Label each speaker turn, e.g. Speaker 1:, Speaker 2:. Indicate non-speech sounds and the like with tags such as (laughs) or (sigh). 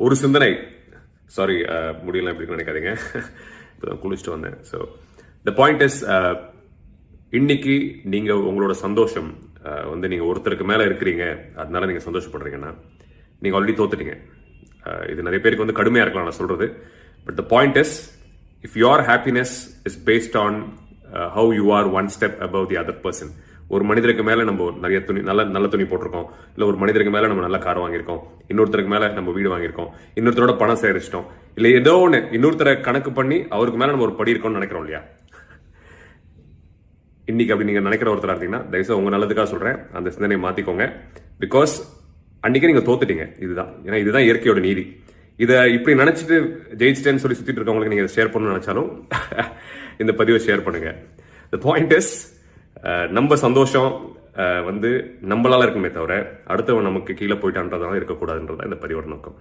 Speaker 1: ஒரு சிந்தனை. Sorry uh, முடியலாம் எப்படி நினைக்காதீங்க. (laughs) இப்போதான் குளிச்சுட்டு வந்தேன். ஸோ த பாயிண்ட் இஸ் இன்னைக்கு நீங்கள் உங்களோட சந்தோஷம் uh, வந்து நீங்கள் ஒருத்தருக்கு மேலே இருக்கிறீங்க. அதனால நீங்கள் சந்தோஷப்படுறீங்கன்னா நீங்கள் ஆல்ரெடி தோத்துட்டீங்க. Uh, இது நிறைய பேருக்கு வந்து கடுமையாக இருக்கலாம் நான் சொல்கிறது but the point is if your happiness is based on how you are one step above the other person ஒரு மனிதருக்கு மேல நம்ம நிறைய துணி நல்ல நல்ல துணி போட்டிருக்கோம். இல்லை ஒரு மனிதருக்கு மேலே நம்ம நல்ல கார் வாங்கியிருக்கோம். இன்னொருத்தருக்கு மேல நம்ம வீடு வாங்கியிருக்கோம். இன்னொருத்தரோட பணம் சேரிச்சிட்டோம் இல்லை ஏதோ ஒன்று இன்னொருத்தரை கணக்கு பண்ணி அவருக்கு மேல நம்ம ஒரு படி இருக்கோம்னு நினைக்கிறோம் இல்லையா? இன்னைக்கு அப்படி நீங்க நினைக்கிற ஒருத்தராக இருந்தீங்கன்னா தயவுசெய்து உங்க நல்லதுக்காக சொல்றேன். அந்த சிந்தனையை மாத்திக்கோங்க. பிகாஸ் அன்னைக்கு நீங்க தோத்துட்டீங்க. இதுதான். ஏன்னா இதுதான் இயற்கையோட நீதி. இதை இப்படி நினைச்சிட்டு ஜெயிச்சிட்டேன்னு சொல்லி சுற்றிட்டு இருக்கவங்களுக்கு நீங்க ஷேர் பண்ணணும்னு நினைச்சாலும் இந்த பதிவை ஷேர் பண்ணுங்க. த பாயிண்ட் இஸ் நம்ம சந்தோஷம் வந்து நம்மளால இருக்குமே தவிர அடுத்தவன் நமக்கு கீழே போயிட்டான்றதால இருக்கக்கூடாதுன்றதான் இந்த பதிவோட நோக்கம்.